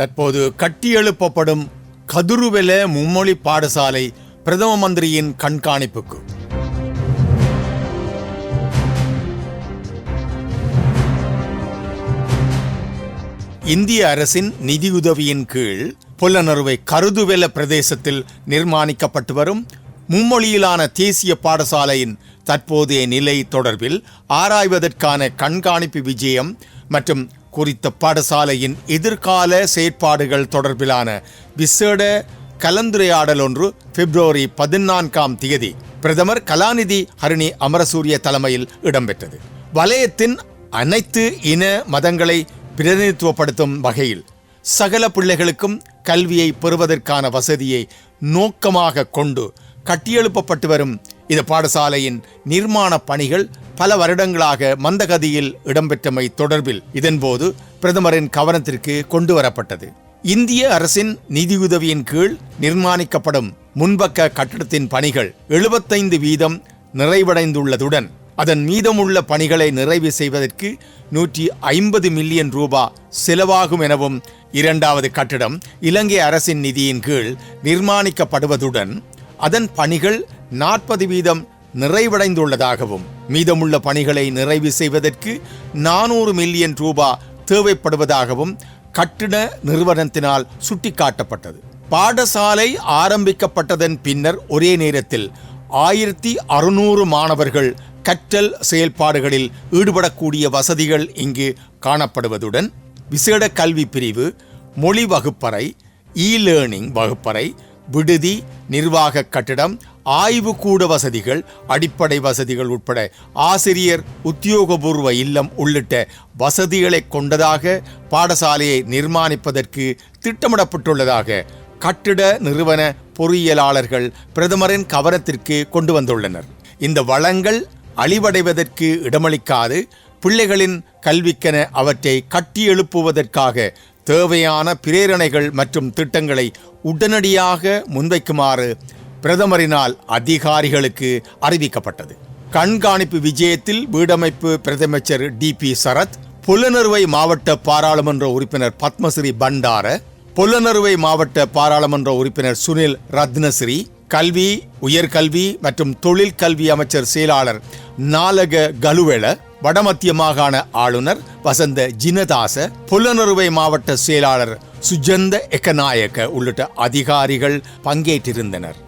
தற்போது கட்டியெழுப்பப்படும் கதுருவெல மும்மொழி பாடசாலை பிரதம மந்திரியின் கண்காணிப்புக்கு. இந்திய அரசின் நிதியுதவியின் கீழ் புலனறுவை கருதுவெல பிரதேசத்தில் நிர்மாணிக்கப்பட்டு வரும் மும்மொழியிலான தேசிய பாடசாலையின் தற்போதைய நிலை தொடர்பில் ஆராய்வதற்கான கண்காணிப்பு விஜயம் மற்றும் குறித்த பாடசாலையின் எதிர்கால செயற்பாடுகள் தொடர்பிலான விசேட கலந்துரையாடல் ஒன்று பிப்ரவரி பதினான்காம் தேதி பிரதமர் கலாநிதி ஹரிணி அமரசூரிய தலைமையில் இடம்பெற்றது. வலயத்தின் அனைத்து இன மதங்களை பிரதிநிதித்துவப்படுத்தும் வகையில் சகல பிள்ளைகளுக்கும் கல்வியை பெறுவதற்கான வசதியை நோக்கமாக கொண்டு கட்டியெழுப்பப்பட்டு வரும் இந்த பாடசாலையின் நிர்மாண பணிகள் பல வருடங்களாக மந்தகதியில் இடம்பெற்றமை தொடர்பில் இதன்போது பிரதமரின் கவனத்திற்கு கொண்டு வரப்பட்டது இந்திய அரசின் நிதியுதவியின் கீழ் நிர்மாணிக்கப்படும் முன்பக்க கட்டடத்தின் பணிகள் எழுபத்தைந்து வீதம் நிறைவடைந்துள்ளதுடன் அதன் மீதமுள்ள பணிகளை நிறைவு செய்வதற்கு நூற்றி ஐம்பது மில்லியன் ரூபா செலவாகும் எனவும் இரண்டாவது கட்டடம் இலங்கை அரசின் நிதியின் கீழ் நிர்மாணிக்கப்படுவதுடன் அதன் பணிகள் நாற்பது வீதம் நிறைவடைந்துள்ளதாகவும் மீதமுள்ள பணிகளை நிறைவு செய்வதற்கு நானூறு மில்லியன் ரூபா தேவைப்படுவதாகவும் கட்டிட நிறுவனத்தினால் சுட்டிக்காட்டப்பட்டது. பாடசாலை ஆரம்பிக்கப்பட்டதன் பின்னர் ஒரே நேரத்தில் ஆயிரத்தி அறுநூறு மாணவர்கள் கற்றல் செயல்பாடுகளில் ஈடுபடக்கூடிய வசதிகள் இங்கு காணப்படுவதுடன் விசேட கல்வி பிரிவு மொழி வகுப்பறை இ லேர்னிங் வகுப்பறை விடுதி நிர்வாக கட்டிடம் ஆய்வு கூட வசதிகள் அடிப்படை வசதிகள் உட்பட ஆசிரியர் உத்தியோகபூர்வ இல்லம் உள்ளிட்ட வசதிகளை கொண்டதாக பாடசாலையை நிர்மாணிப்பதற்கு திட்டமிடப்பட்டுள்ளதாக கட்டிட நிறுவன பொறியியலாளர்கள் பிரதமரின் கவனத்திற்கு கொண்டு வந்துள்ளனர். இந்த வளங்கள் அழிவடைவதற்கு இடமளிக்காது பிள்ளைகளின் கல்விக்கென அவற்றை கட்டி எழுப்புவதற்காக தேவையான பிரேரணைகள் மற்றும் திட்டங்களை உடனடியாக முன்வைக்குமாறு பிரதமரினால் அதிகாரிகளுக்கு அறிவிக்கப்பட்டது. கண்காணிப்பு விஜயத்தில் வீடமைப்பு பிரதமச்சர் டி பி சரத் புலனறுவை மாவட்ட பாராளுமன்ற உறுப்பினர் பத்மஸ்ரீ பண்டார புலனறுவை மாவட்ட பாராளுமன்ற உறுப்பினர் சுனில் ரத்னஸ்ரீ கல்வி உயர்கல்வி மற்றும் தொழில் கல்வி அமைச்சர் செயலாளர் நாலக கலுவெள வடமத்திய மாகாண ஆளுநர் வசந்த ஜினதாச புலனறுவை மாவட்ட செயலாளர் சுஜந்த எக்கநாயக்க உள்ளிட்ட அதிகாரிகள் பங்கேற்றிருந்தனர்.